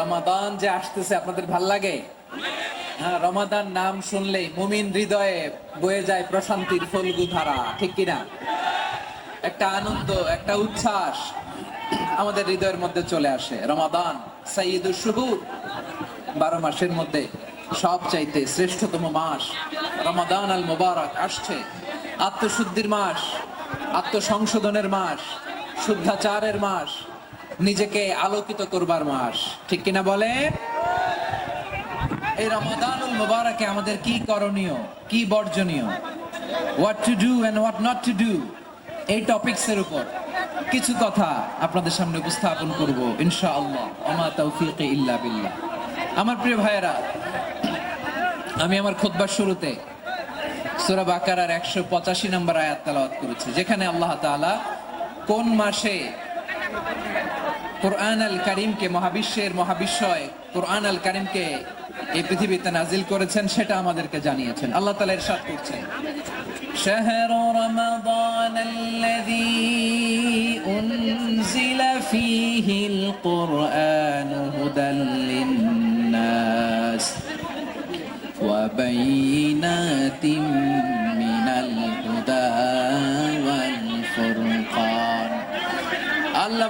রমাদান যে আসতেছে, আপনাদের ভালো লাগে? হ্যাঁ রমাদান নাম শুনলেই মুমিন হৃদয়ে বয়ে যায় প্রশান্তির ফলগু ধারা, ঠিক কিনা? একটা আনন্দ, একটা উচ্ছ্বাস আমাদের হৃদয়ের মধ্যে চলে আসে। রমাদান সাইয়দুর শুহুর বারো মাসের মধ্যে সব চাইতে শ্রেষ্ঠতম মাস, রমাদান আল মোবারক আসছে। আত্মশুদ্ধির মাস, আত্মসংশোধনের মাস, শুদ্ধাচারের মাস নিজেকে আলোকিত করবার মাস। ঠিক কিনা বলে এই রমাদানুল মোবারকে আমাদের কি করণীয়? কি বর্জনীয়? What to do and what not to do এই টপিকস এর উপর কিছু কথা আপনাদের সামনে উপস্থাপন করব, ইনশাআল্লাহ। আমা ইল্লা বিল্লাহ। আমার প্রিয় ভাইয়েরা, আমি আমার খুতবার শুরুতে সূরা বাকারার 185 নম্বর আয়াত তেলাওয়াত করেছি, যেখানে আল্লাহ তাআলা কোন মাসে কোরআন আল করিমকে মহাবিশ্বের মহাবিশ্বয় কোরআন আল করিমকে এই পৃথিবীতে নাজিল করেছেন সেটা আমাদেরকে জানিয়েছেন আল্লাহ তালা ইরশাদ করছেন شهر رمضان الذي أنزل فيه القرآن هدى للناس وبينات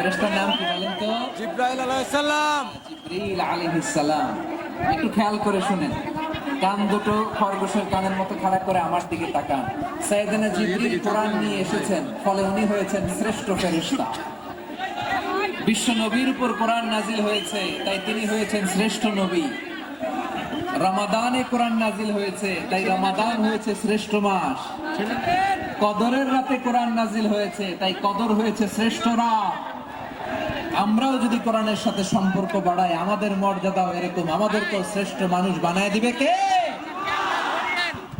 ফেরেশতার নাম কি বলেন তো? জিব্রাইল আলাইহিস সালাম জিব্রিল আলাইহিস সালাম একটু খেয়াল করে শুনেন। কান দুটো খরগোশের কানের মতো খাড়া করে আমার দিকে তাকান। জিব্রিল কোরআন নিয়ে এসেছেন ফলে উনি হয়েছেন শ্রেষ্ঠ ফেরেশতা। বিশ্ব নবীর উপর কোরআন নাজিল হয়েছে তাই তিনি হয়েছেন শ্রেষ্ঠ নবী। রমাদানে কোরআন নাজিল হয়েছে তাই রমাদান হয়েছে শ্রেষ্ঠ মাস। কদরের রাতে কোরআন নাজিল হয়েছে তাই কদর হয়েছে শ্রেষ্ঠ রাত। আমরাও যদি কোরআনের সাথে সম্পর্ক বাড়াই, আমাদের মর্যাদাও এরকম। আমাদের তো শ্রেষ্ঠ মানুষ বানায় দিবে কে?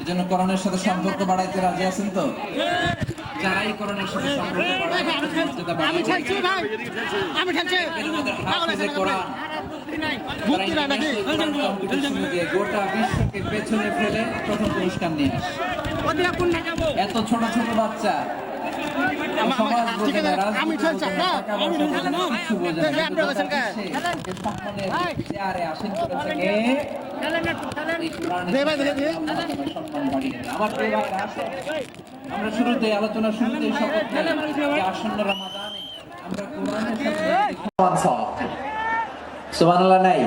এই জন্য কোরআনের সাথে সম্পর্ক বাড়াইতে রাজি আছেন তো? যারাই কোরআনের সাথে সম্পর্ক আমি ঠেলছি ভাই। আমি ঠেলছি এর পাগল গোটা বিশ্বকে পেছনে ফেলে প্রথম পুরস্কার নিয়ে এত ছোট ছোট বাচ্চা। আমা-? এই। আমার। আমরা শুরুতে আলোচনা শুরুতে শপথ নিই যে আসন্ন রমাদানে আমরা কোরআনের সাথে সুবহানাল্লাহ নাই।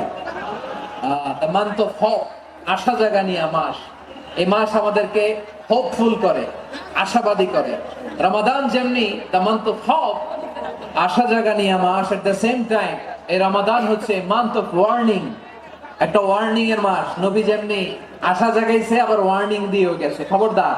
দ্য মান্থ অফ হোপ আশা জাগানিয়া মাস। এই মাস আমাদেরকে হোপফুল করে আশাবাদী করে। রমাদান যেমনি দ্য মান্থ অফ হোপ আশা জাগানিয়া মাস এট দ্য সেম টাইম এই রমাদান হচ্ছে মান্থ অফ ওয়ার্নিং একটা ওয়ার্নিং এর মাস। নবী যেমনি আশা জাগাইছে আবার ওয়ার্নিং দিয়েও গেছে। খবরদার।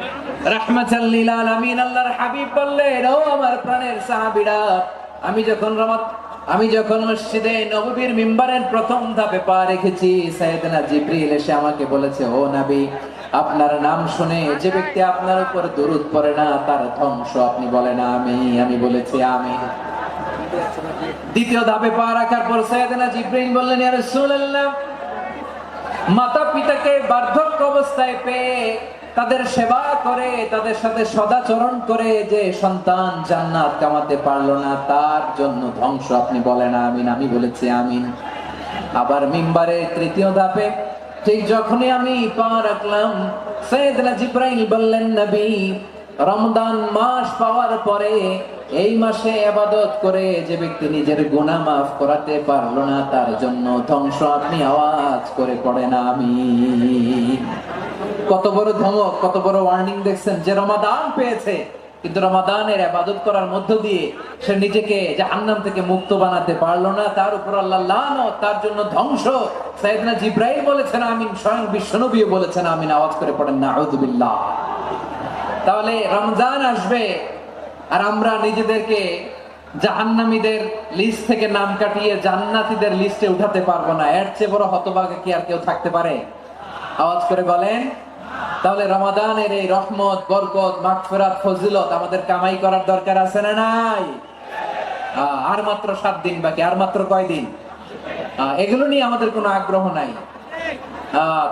আমাকে বলেছে, ও নবী, আপনার নাম শুনে যে ব্যক্তি আপনার উপর দরুদ পড়ে না, তার ধ্বংস আপনি বলেন, আমি আমি বলেছি, আমি। দ্বিতীয় ধাপে পা রাখার পর সাইয়েদনা জিব্রিল বললেন রাসূলুল্লাহ মাতা পিতাকে বার্ধক্য অবস্থায় পেয়ে তাদের সেবা করে, তাদের সাথে সদাচরণ করে যে সন্তান জান্নাত কামাতে পারল না, তার জন্য ধ্বংস। আপনি বলেন, আমিন। আমি বলেছি, আমিন। আবার মিম্বারে তৃতীয় ধাপে, ঠিক যখনই আমি পা রাখলাম, সৈয়দনা জিব্রাইল বললেন, নবী রমদান মাস পাওয়ার পরে এই মাসে আবাদত করে যে ব্যক্তি নিজের গুনাহ মাফ করাতে পারল না তার জন্য ধ্বংস আপনি আওয়াজ করে পড়েন আমি কত বড় ধমক কত বড় ওয়ার্নিং দেখছেন যে রমাদান পেয়েছে। কিন্তু রমাদানের আবাদত করার মধ্য দিয়ে সে নিজেকে জাহান্নাম থেকে মুক্ত বানাতে পারল না তার উপর আল্লাহ লানত, তার জন্য ধ্বংস। সাইদনা জিব্রাইল বলেছেন আমিন স্বয়ং বিশ্বনবীও বলেছেন আমিন আওয়াজ করে পড়েন না আউযুবিল্লাহ তাহলে রমজান আসবে আর আমরা নিজেদেরকে জাহান্নামীদের লিস্ট থেকে নাম কাটিয়ে জান্নাতীদের লিস্টে উঠাতে পারব না। এর চেয়ে বড় হতভাগে কি আর কেউ থাকতে পারে? আওয়াজ করে বলেন। তাহলে রমাদানের এই রহমত, বরকত, মাগফিরাত, ফজিলত আমাদের কামাই করার দরকার আছে না নাই? আর মাত্র সাত দিন বাকি, আর মাত্র কয় দিন এগুলো নিয়ে আমাদের কোনো আগ্রহ নাই।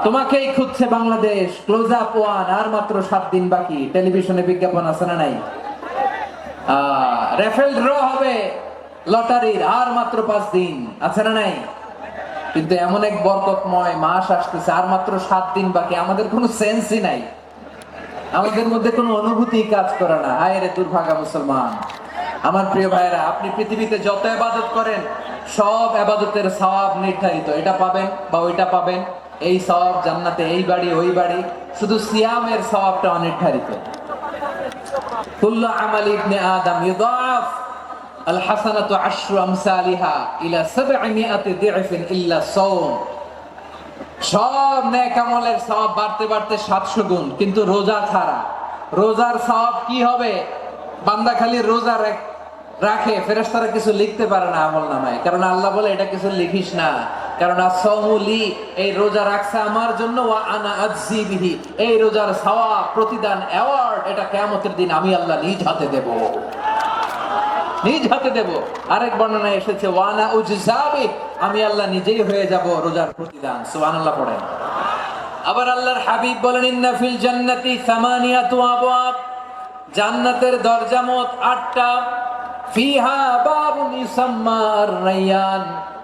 তোমাকেই খুঁজছে বাংলাদেশ। ক্লোজ আপ ওয়ান আর মাত্র সাত দিন বাকি। টেলিভিশনে বিজ্ঞাপন আছে না নাই? রেফেল ড্র হবে লটারির, আর মাত্র পাঁচ দিন। আছে না নাই? কিন্তু এমন এক বরকতময় মাস আসতেছে, আর মাত্র সাত দিন বাকি। আমাদের কোনো সেন্সই নাই। আমাদের মধ্যে কোনো অনুভূতি কাজ করে না। হায় রে দুর্ভাগা মুসলমান। আমার প্রিয় ভাইরা আপনি পৃথিবীতে যত আবাদত করেন, সব আবাদতের সব নির্ধারিত। এটা পাবেন বা ওইটা পাবেন। এই সওয়াব জান্নাতে, এই বাড়ি, ওই বাড়ি, শুধু সিয়ামের সওয়াবটা অনির্ধারিত। আমাল ইবনে আদম আল হাসানাতু আমসালিহা ইলা সাবঈমিআতি দি'ফিন ইল্লা সাওম। সব নেক আমলের সওয়াব বাড়তে বাড়তে 700 গুণ, কিন্তু রোজা ছাড়া। রোজার সওয়াব কি হবে? বান্দা খালি রোজা রাখ- রাখে, ফেরেশতারা কিছু লিখতে পারে না আমল নামায় কারণ আল্লাহ বলে, এটা কিছু লিখিস না। কারণ আসৌলি এই রোজা রাখছে আমার জন্য আনা আজজি বিহি। এই রোজার সওয়াব, প্রতিদান অ্যাওয়ার্ড এটা কিয়ামতের দিন আমি আল্লাহ নিজ হাতে দেব। নিজ হাতে দেব। আরেক বর্ণনায় এসেছে ওয়ানা উজজাবি আমি আল্লাহ নিজেই হয়ে যাব রোজার প্রতিদান। সুবহানাল্লাহ পড়েন। আবার আল্লাহর হাবিব বলেন, ইন্না ফিল জান্নাতি সামানিয়াতু আবওয়াব। জান্নাতের দরজা মোট আটটা। ফিহা বাবুন ইউসাম্মা আর-রায়্যান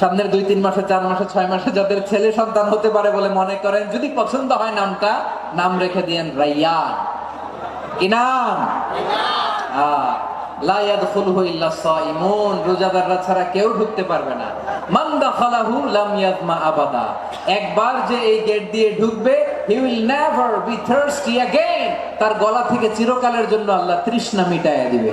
সামনের দুই, তিন মাসে, চার মাসে, ছয় মাসে যাদের ছেলে সন্তান হতে পারে বলে মনে করেন, যদি পছন্দ হয় নামটা, নাম রেখে দিয়েন রাইয়ান। কি নাম? ছাড়া কেউ ঢুকতে পারবে না। খালাহু একবার যে এই গেট দিয়ে ঢুকবে নেভার বি তার গলা থেকে চিরকালের জন্য আল্লাহ তৃষ্ণা মিটায় দিবে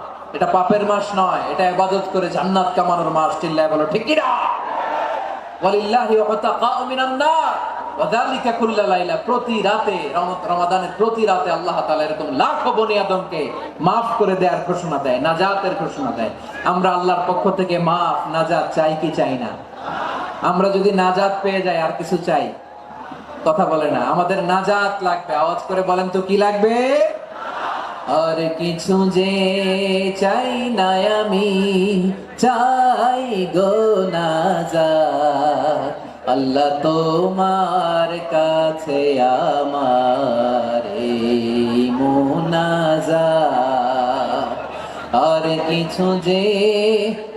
এটা পাপের মাস নয়, এটা ইবাদত করে জান্নাত কামানোর মাস চিল্লায় বলো, ঠিক প্রতি রাতে রমাদানের প্রতি রাতে আল্লাহ এরকম করে ঘোষণা দেয়, নাজাতের ঘোষণা দেয়। আমরা আল্লাহর পক্ষ থেকে মাফ, নাজাত চাই কি চাই না? আমরা যদি নাজাত পেয়ে যাই, আর কিছু চাই? কথা বলে না, আমাদের নাজাত লাগবে। আওয়াজ করে বলেন তো কি লাগবে? আর কিছু যে চাই না আমি, চাই গো নাজাত আল্লাহ তোমার কাছে আমার এই মোনাজাত। আর কিছু যে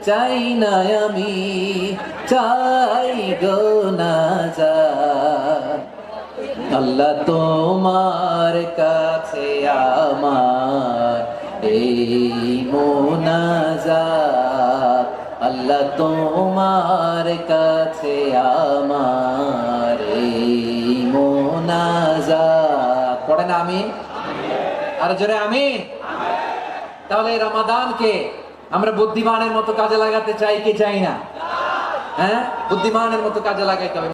চাই না আমি, চাই গো নাজাত আল্লাহ তোমার কাছে আমার এই মোনাজাত আল্লাহ তোমার কাছে আমার এই মোনাজাত। পড়েন আমিন আর জোরে আমিন তাহলে রমাদানকে আমরা বুদ্ধিমানের মতো কাজে লাগাতে চাই কি চাই না? হ্যাঁ? বুদ্ধিমানের মতো কাজে লাগাইতে হবে।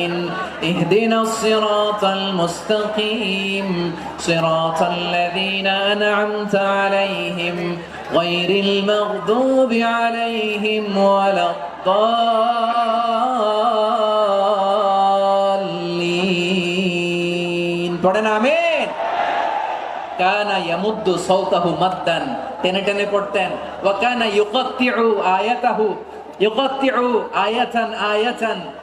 اهدنا الصراط المستقيم صراط الذين أنعمت عليهم غير المغضوب عليهم ولا الضالين পড়েন আমিন কানা ইয়ামুদ্দু সাউতাহু মাদ্দান টেনে টেনে পড়তেন ওয়া কানা ইউকাত্তিউ আয়াতাহু ইউকাত্তিউ আয়াতান আয়াতান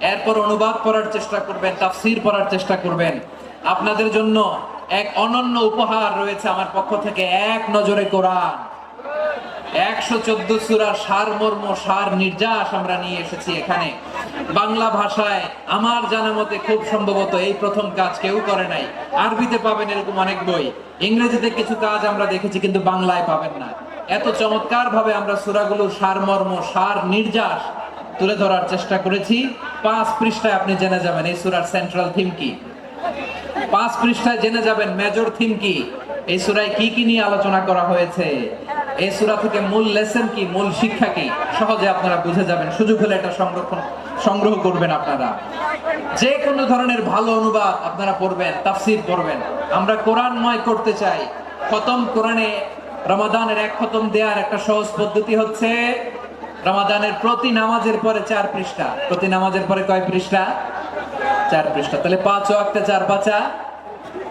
এরপর অনুবাদ পড়ার চেষ্টা করবেন, তাফসীর পড়ার চেষ্টা করবেন। আপনাদের জন্য এক অনন্য উপহার রয়েছে আমার পক্ষ থেকে, এক নজরে কোরআন। একশো চোদ্দ সুরার সারমর্ম সার নির্যাস আমরা নিয়ে এসেছি এখানে। বাংলা ভাষায় আমার জানা মতে খুব সম্ভবত এই প্রথম কাজ কেউ করে নাই। আরবিতে পাবেন এরকম অনেক বই। ইংরেজিতে কিছু কাজ আমরা দেখেছি, কিন্তু বাংলায় পাবেন না। এত চমৎকার ভাবে আমরা সুরাগুলোর সারমর্ম সার নির্যাস তুলে ধরার চেষ্টা করেছি। পাঁচ পৃষ্ঠায় আপনি জেনে যাবেন এই সুরার সেন্ট্রাল থিম কি। পাঁচ পৃষ্ঠায় জেনে যাবেন মেজর থিম কি। এই সুরায় কি কি নিয়ে আলোচনা করা হয়েছে। এই সুরা থেকে মূল লেসন কি, মূল শিক্ষা কি, সহজে আপনারা বুঝে যাবেন। সুযোগ হলে এটা সংরক্ষণ, সংগ্রহ করবেন আপনারা। যে কোনো ধরনের ভালো অনুবাদ আপনারা পড়বেন, তাফসির পড়বেন। আমরা কোরআনময় করতে চাই। খতম কোরআনে রমাদানের এক খতম দেওয়ার একটা সহজ পদ্ধতি হচ্ছে রমাদানের প্রতি নামাজের পরে চার পৃষ্ঠা। প্রতি নামাজের পরে কয় পৃষ্ঠা? চার পৃষ্ঠা। তাহলে পাঁচ একটা চার পাঁচা,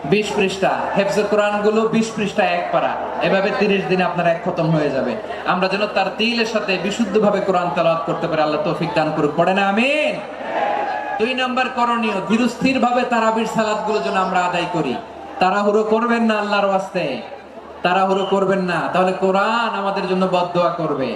বিশ পৃষ্ঠা। হেফজ কোরআনগুলো বিশ পৃষ্ঠা এক পারা এভাবে তিরিশ দিনে আপনার এক খতম হয়ে যাবে। আমরা যেন তার তিলের সাথে বিশুদ্ধ ভাবে কোরআন তালাত করতে পারি। আল্লাহ তৌফিক দান করুক। পড়ে না আমিন। দুই নাম্বার করণীয় ধীরস্থির ভাবে তারাবির সালাদগুলো যেন আমরা আদায় করি। তাড়াহুড়ো করবেন না আল্লাহর ওয়াস্তে। তাড়াহুড়ো করবেন না। তাহলে কোরআন আমাদের জন্য বদদোয়া করবে।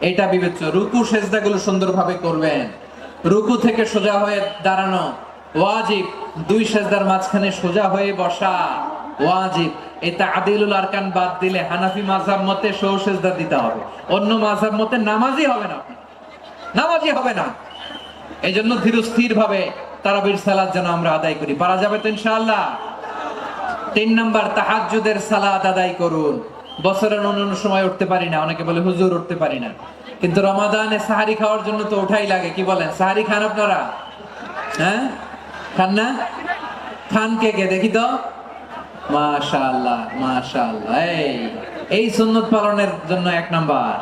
এটা বিবেচ্য। রুকু সেজদাগুলো সুন্দরভাবে করবেন। রুকু থেকে সোজা হয়ে দাঁড়ানো। ওয়াজিব, দুই সেজদার মাঝখানে সোজা হয়ে বসা। ওয়াজিব, এই তাদিলুল আরকান বাদ দিলে হানাফি মাযহাব মতে সৌ সেজদা দিতে হবে। অন্য মাযহাব মতে নামাজই হবে না। নামাজই হবে না। এই জন্য ধীরস্থির ভাবে তারাবির সালাত যেন আমরা আদায় করি। পারা যাবে তো ইনশাআল্লাহ। তিন নাম্বার, তাহাজ্জুদের সালাত আদায় করুন। বছরের অন্যান্য সময় উঠতে পারি না, অনেকে বলে হুজুর উঠতে পারি না। কিন্তু রমাদানে সাহারি খাওয়ার জন্য তো ওঠাই লাগে, কি বলেন? সাহারি খান আপনারা? হ্যাঁ? খান না? খান কে কে? দেখি তো। মাশাআল্লাহ মাশাআল্লাহ, এই এই সুন্নত পালনের জন্য এক নাম্বার।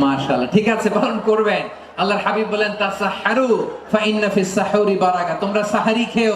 মাশাআল্লাহ, ঠিক আছে, পালন করবেন। আল্লাহর হাবিব বলেন, তাসাহারু ফা ইন্না ফিস সাহুরি বারাকা। তোমরা সাহারি খেও।